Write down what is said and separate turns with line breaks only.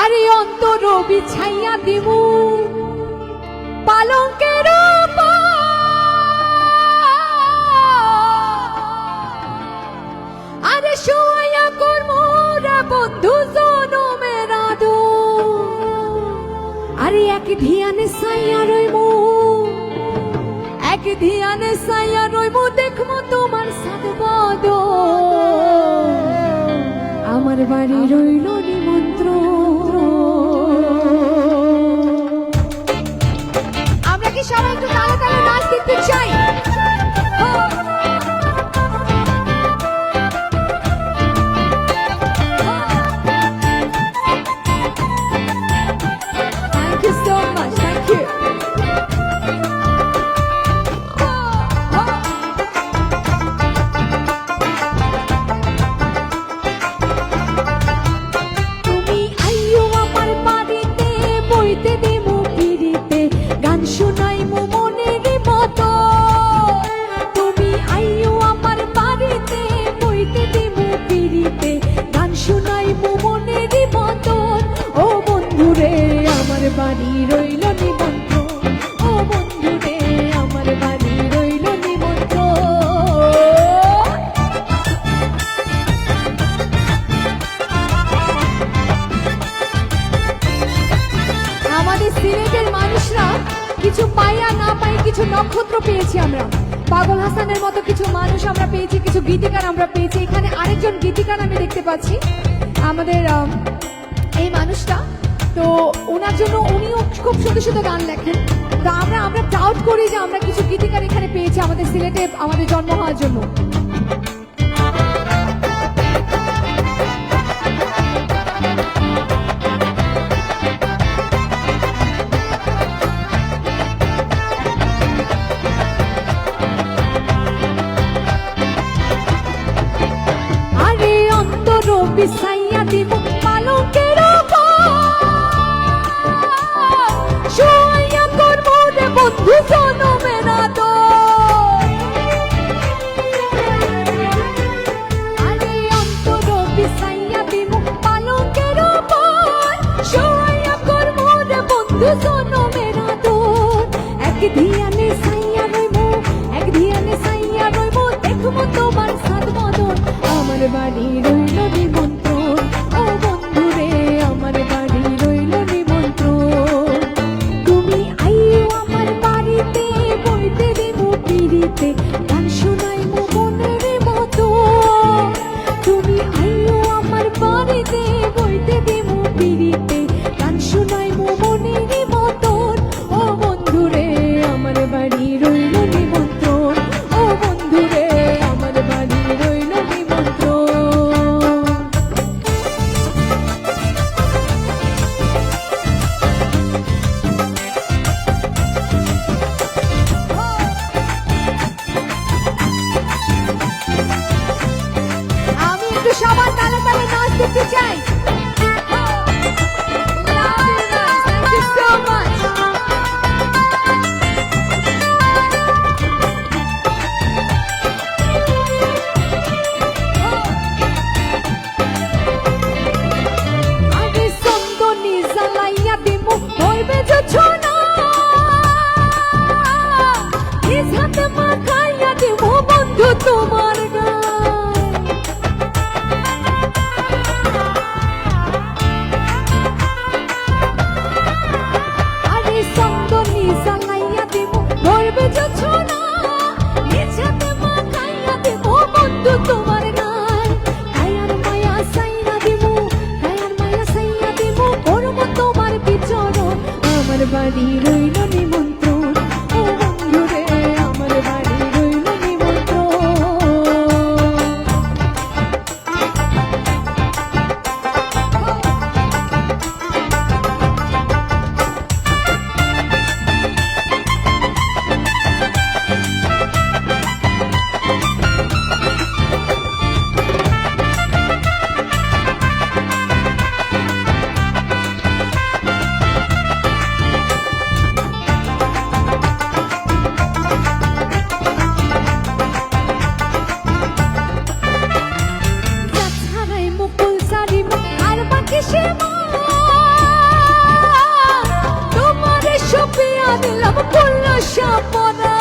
আরে অন্তর বিছাইয়া দিমু পালঙ্কের আরে শুয়াইয়া করমু রে বন্ধু জনমের আদর। আরে এক ধিয়ানে সাইয়া রইমু, এক ধিয়ানে সাইয়া কিছু পাইয়া না পাই, কিছু নক্ষত্র পেয়েছি আমরা। পাগল হাসানের মতো কিছু মানুষ আমরা পেয়েছি, কিছু গীতিকার আমরা পেয়েছি। এখানে আরেকজন গীতিকার আমি দেখতে পাচ্ছি। আমাদের এই মানুষটা। তো ওনার জন্য উনিও খুব সুন্দর সুন্দর গান লেখেন। তো আমরা আমরা ডাউট করি যে আমরা কিছু গীতিকার এখানে পেয়েছি আমাদের সিলেটে, আমাদের জন্ম হওয়ার জন্য। বিছাইয়া দিব পালকের শুয়াইয়া করব রে বন্ধু জনমের। আরে অন্তর বিছাইয়া দিব পালকের। শুয়াইয়া করব রে বন্ধু জনমের এক ধিয়ানে বাড়ি পিড়িতে গান একটু সবার তালে তালে নাচ দেখতে চাই। কিসে তোমার সপিয়া দিলাম ফুল সাপনা।